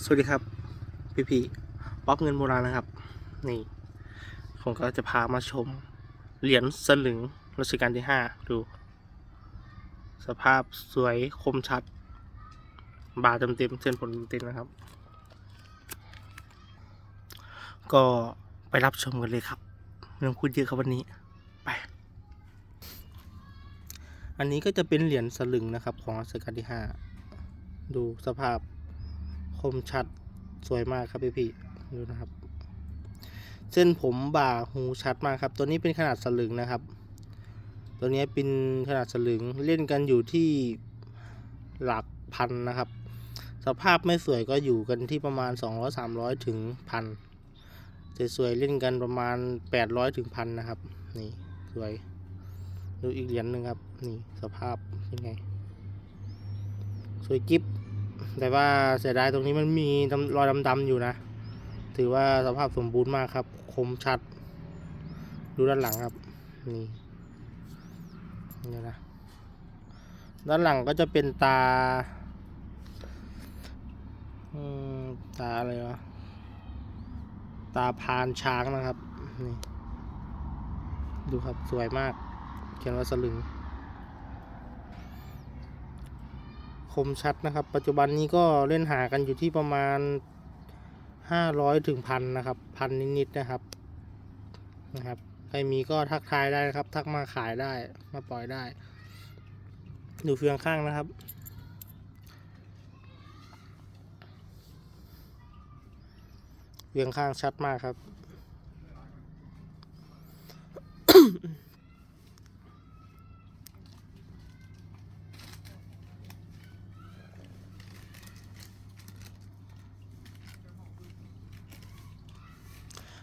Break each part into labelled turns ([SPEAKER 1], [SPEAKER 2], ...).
[SPEAKER 1] สวัสดีครับ พี่พี่ป๊อปเงินโบราณนะครับ นี่ ผมก็จะพามาชม เหรียญสลึงรัชกาลที่ห้าดู สภาพสวยคมชัด บาเต็มเต็มเส้นผลเต็มนะครับ ก็ไปรับชมกันเลยครับไม่ต้องพูดเยอะครับวันนี้ ไป อันนี้ก็จะเป็นเหรียญสลึงนะครับ ของรัชกาลที่ห้าดูสภาพ คมชัดสวยมากครับพี่พี่ดูนะครับ เส้นผมบ่าหูชัดมากครับ ตัวนี้เป็นขนาดสลึงนะครับ ตัวนี้เป็นขนาดสลึงเล่นกันอยู่ที่หลักพันนะครับ สภาพไม่สวยก็อยู่กันที่ประมาณ 200 300 ถึงพันสวยๆเล่นกันประมาณ 800 ถึงพันนะครับ นี่สวย ดูอีกเหรียญหนึ่งครับ นี่สภาพเป็นไง สวยกิ๊บ แต่ว่าเสียดายตรงนี้มันมีรอยดำๆอยู่นะ ถือว่าสภาพสมบูรณ์มากครับ คมชัด ดูด้านหลังครับ นี่นี่นะ ด้านหลังก็จะเป็นตาตาอะไรวะ ตาพานช้างนะครับ นี่ ดูครับสวยมาก เขียนว่าสลึง คมชัดนะครับ ปัจจุบันนี้ก็เล่นหากันอยู่ที่ประมาณห้าร้อยถึงพันนะครับพันนิดๆนะครับนะครับ ใครมีก็ทักทายได้นะครับ ทักมาขายได้มาปล่อยได้ ดูเฟืองข้างนะครับเฟืองข้างชัดมากครับ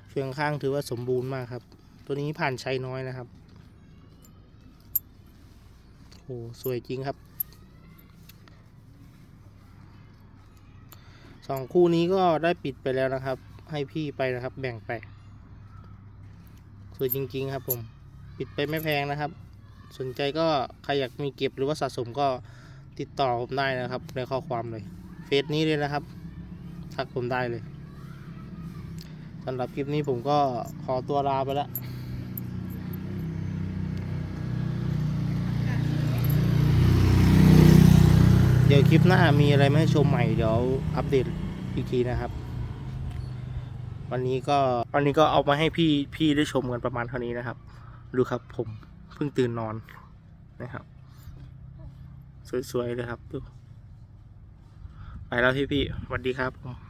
[SPEAKER 1] เฟืองข้างถือว่าสมบูรณ์มากครับ ตัวนี้ผ่านใช้น้อยนะครับโอ้สวยจริงครับสองคู่นี้ก็ได้ปิดไปแล้วนะครับ ให้พี่ไปนะครับ แบ่งไป สวยจริง ๆ ครับผม ปิดไปไม่แพงนะครับ สนใจก็ใครอยากมีเก็บหรือว่าสะสมก็ติดต่อผมได้นะครับ ในข้อความเลย เฟซนี้เลยนะครับ ทักผมได้เลย สำหรับคลิปนี้ผมก็ขอตัวลาไปแล้วเดี๋ยวคลิปหน้ามีอะไรมาให้ชมใหม่เดี๋ยวอัปเดตอีกทีนะครับ วันนี้ก็วันนี้ก็เอามาให้พี่พี่ได้ชมกันประมาณเท่านี้นะครับ ดูครับผมเพิ่งตื่นนอนนะครับ สวยๆเลยครับดูไปแล้วพี่พี่สวัสดีครับผม